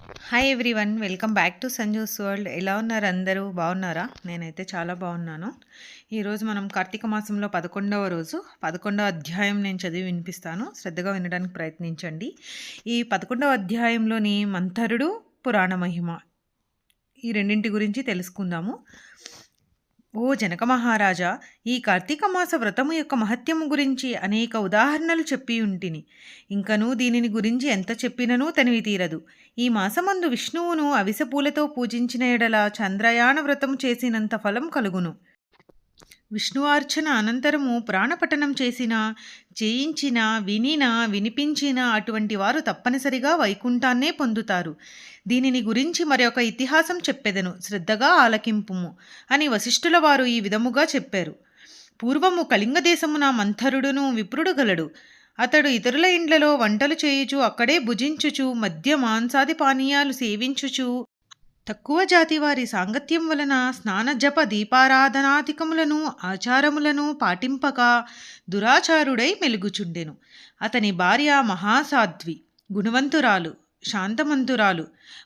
Hi everyone welcome back to Sanju's world ఎలా ఉన్నారు అందరూ? బాగున్నారా? నేనైతే చాలా బాగున్నాను. ఈరోజు మనం కార్తీక మాసంలో పదకొండవ రోజు పదకొండవ అధ్యాయం నేను చదివి వినిపిస్తాను. శ్రద్ధగా వినడానికి ప్రయత్నించండి. ఈ పదకొండవ అధ్యాయంలోని మంతరుడు పురాణ మహిమ ఈ రెండింటి గురించి తెలుసుకుందాము. ఓ జనక మహారాజా ఈ కార్తీక మాస వ్రతము యొక్క మహత్యము గురించి అనేక ఉదాహరణలు చెప్పి ఉంటిని. ఇంకనూ దీనిని గురించి ఎంత చెప్పిననూ తనివి తీరదు. ఈ మాసమందు విష్ణువును అవిసపూలతో పూజించిన ఎడల చంద్రయాన వ్రతము చేసినంత ఫలం కలుగును. విష్ణువార్చన అనంతరము ప్రాణపఠనం చేసిన చేయించిన వినిన వినిపించిన అటువంటి వారు తప్పనిసరిగా వైకుంఠాన్నే పొందుతారు. దీనిని గురించి మరొక ఇతిహాసం చెప్పెదను. శ్రద్ధగా ఆలకింపుము అని వశిష్ఠుల వారు ఈ విధముగా చెప్పారు. పూర్వము కళింగదేశమున మంథరుడును విప్రుడు గలడు. అతడు ఇతరుల ఇండ్లలో వంటలు చేయుచు అక్కడే భుజించుచు మద్య మాంసాది పానీయాలు సేవించుచు తక్కువ జాతి వారి సాంగత్యం వలన స్నాన జప దీపారాధనాధికములను ఆచారములను పాటింపక దురాచారుడై మెలుగుచుండెను. అతని భార్య మహాసాధ్వి గుణవంతురాలు శాంతమంతురాలు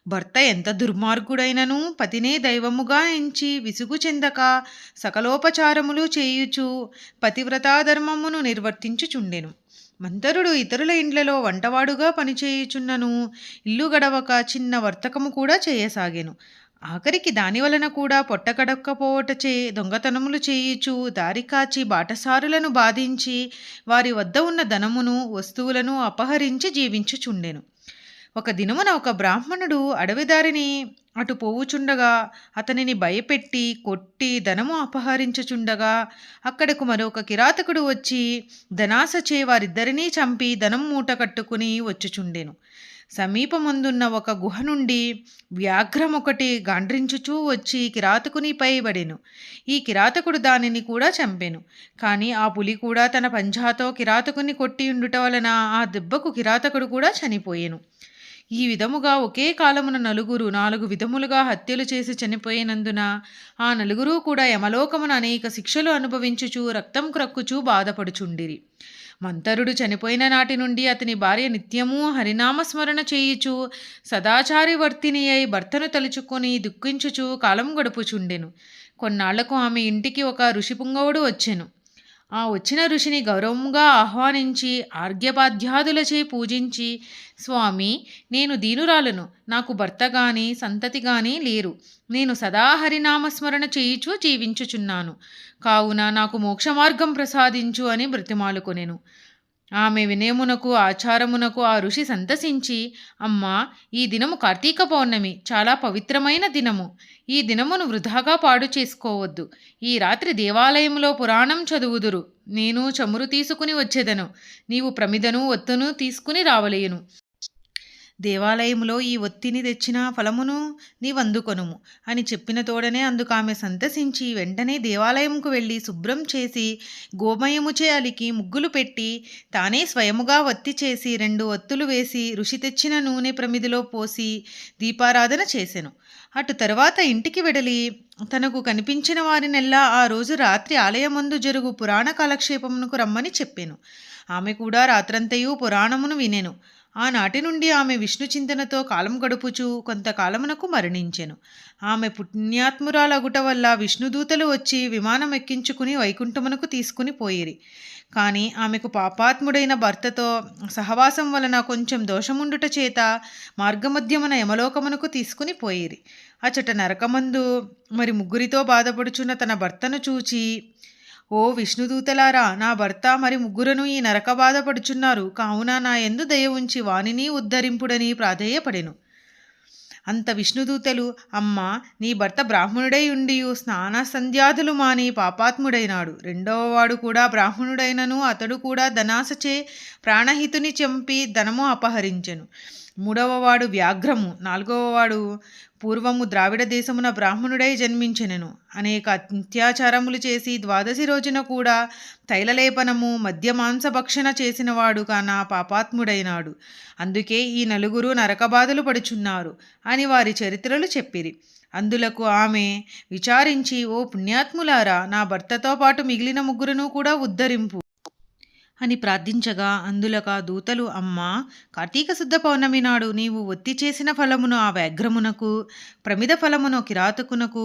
భర్త ఎంత దుర్మార్గుడైనను పతినే దైవముగా ఎంచి విసుగు చెందక సకలోపచారములు చేయుచు పతివ్రతాధర్మమును నిర్వర్తించుచుండెను. మంతరుడు ఇతరుల ఇండ్లలో వంటవాడుగా పనిచేయుచున్నను. ఇల్లు గడవక చిన్న వర్తకము కూడా చేయసాగాను. ఆఖరికి దాని వలన కూడా పొట్టకడక్కపోవటచే దొంగతనములు చేయుచు దారి కాచి బాటసారులను బాధించి వారి వద్ద ఉన్న ధనమును వస్తువులను అపహరించి జీవించుచుండెను. ఒక దినమున ఒక బ్రాహ్మణుడు అడవిదారిని అటు పోవుచుండగా అతనిని భయపెట్టి కొట్టి ధనము అపహరించుచుండగా అక్కడకు మరొక కిరాతకుడు వచ్చి ధనాసచే వారిద్దరినీ చంపి ధనం మూట కట్టుకుని వచ్చుచుండెను. సమీపమందున్న ఒక గుహ నుండి వ్యాఘ్రం ఒకటి గాండ్రించుచూ వచ్చి కిరాతకునిపై పడెను ఈ కిరాతకుడు దానిని కూడా చంపెను. కానీ ఆ పులి కూడా తన పంజాతో కిరాతకుని కొట్టి ఉండుట వలన ఆ దెబ్బకు కిరాతకుడు కూడా చనిపోయెను. ఈ విధముగా ఒకే కాలమున నలుగురు నాలుగు విధములుగా హత్యలు చేసి చనిపోయినందున ఆ నలుగురు కూడా యమలోకమున అనేక శిక్షలు అనుభవించుచు రక్తం క్రక్కుచూ బాధపడుచుండిరి. మంతరుడు చనిపోయిన నాటి నుండి అతని భార్య నిత్యము హరినామస్మరణ చేయుచు సదాచారివర్తిని అయి భర్తను తలుచుకొని దుఃఖించుచు కాలం గడుపుచుండెను. కొన్నాళ్ళకు ఆమె ఇంటికి ఒక ఋషిపుంగవుడు వచ్చెను. ఆ వచ్చిన ఋషిని గౌరవంగా ఆహ్వానించి ఆర్ఘ్యపాధ్యాదులచే పూజించి స్వామి నేను దీనురాలను. నాకు భర్త గాని సంతతి గాని లేరు. నేను సదా హరినామస్మరణ చేయుచు జీవించుచున్నాను. కావున నాకు మోక్ష మార్గం ప్రసాదించు అని బ్రతిమాలుకొనెను. ఆమె వినయమునకు ఆచారమునకు ఆ ఋషి సంతసించి అమ్మా ఈ దినము కార్తీక పౌర్ణమి చాలా పవిత్రమైన దినము. ఈ దినమును వృధాగా పాడు చేసుకోవద్దు. ఈ రాత్రి దేవాలయంలో పురాణం చదువుదురు. నేను చమురు తీసుకుని వచ్చేదను. నీవు ప్రమిదను ఒత్తును తీసుకుని రావలేను దేవాలయములో ఈ ఒత్తిని తెచ్చిన ఫలమును నీవందుకొనుము. అని చెప్పిన తోడనే అందుకు ఆమె సంతసించి వెంటనే దేవాలయంకు వెళ్ళి శుభ్రం చేసి గోమయముచే అలికి ముగ్గులు పెట్టి తానే స్వయముగా వత్తి చేసి రెండు ఒత్తులు వేసి ఋషి తెచ్చిన నూనె ప్రమిదిలో పోసి దీపారాధన చేసెను. అటు తర్వాత ఇంటికి వెడలి తనకు కనిపించిన వారినెల్లా ఆ రోజు రాత్రి ఆలయమందు జరుగు పురాణ కాలక్షేపమునకు రమ్మని చెప్పాను. ఆమె కూడా రాత్రంతయు పురాణమును వినెను. ఆనాటి నుండి ఆమె విష్ణు చింతనతో కాలం గడుపుచు కొంతకాలమునకు మరణించెను. ఆమె పుణ్యాత్మురాలగుట వల్ల విష్ణుదూతలు వచ్చి విమానం ఎక్కించుకుని వైకుంఠమునకు తీసుకుని పోయిరి. కానీ ఆమెకు పాపాత్ముడైన భర్తతో సహవాసం వలన కొంచెం దోషముండుట చేత మార్గమధ్యమున యమలోకమునకు తీసుకుని పోయిరి. అచట నరకమందు మరి ముగ్గురితో బాధపడుచున్న తన భర్తను చూచి ఓ విష్ణుదూతలారా నా భర్త మరి ముగ్గురను ఈ నరక బాధపడుచున్నారు కావున నా ఎందు దయ ఉంచి వానిని ఉద్ధరింపుడని ప్రాధేయపడెను. అంత విష్ణుదూతలు అమ్మ నీ భర్త బ్రాహ్మణుడై ఉండి స్నాన సంధ్యాదులు మాని పాపాత్ముడైనాడు. రెండవవాడు కూడా బ్రాహ్మణుడైనను అతడు కూడా ధనాసచే ప్రాణహితుని చంపి ధనము అపహరించెను. మూడవవాడు వ్యాఘ్రము నాలుగవవాడు పూర్వము ద్రావిడ దేశమున బ్రాహ్మణుడై జన్మించెనెను. అనేక అత్యాచారములు చేసి ద్వాదశి రోజున కూడా తైలలేపనము మద్య మాంసభక్షణ చేసినవాడు కాన పాపాత్ముడైనాడు. అందుకే ఈ నలుగురు నరకబాధలు పడుచున్నారు అని వారి చరిత్రలు చెప్పిరి. అందులకు ఆమె విచారించి ఓ పుణ్యాత్ములారా నా భర్తతో పాటు మిగిలిన ముగ్గురును కూడా ఉద్ధరింపు. అని ప్రార్థించగా అందులక దూతలు అమ్మా కార్తీక శుద్ధ పౌర్ణమి నాడు నీవు ఒత్తి చేసిన ఫలమును ఆ వ్యాఘ్రమునకు ప్రమిద ఫలమును కిరాతకునకు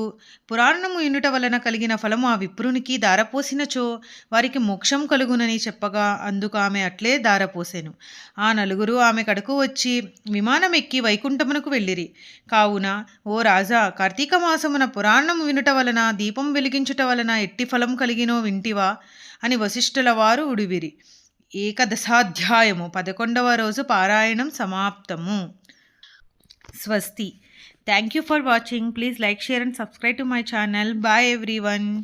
పురాణము ఇనుట వలన కలిగిన ఫలము ఆ విప్రునికి దారపోసినచో వారికి మోక్షం కలుగునని చెప్పగా అందుకు ఆమె అట్లే దారపోసెను. ఆ నలుగురు ఆమె కడకు వచ్చి విమానం ఎక్కి వైకుంఠమునకు వెళ్ళిరి. కావున ఓ రాజా కార్తీక మాసమున పురాణము వినుట వలన దీపం వెలిగించుట వలన ఎట్టి ఫలం కలిగినో వింటివా? అని వశిష్ఠుల వారు ఉడివిరి. ఏకదశాధ్యాయము పదకొండవ రోజు పారాయణం సమాప్తము. స్వస్తి. Thank you for watching please like share and subscribe to my channel bye everyone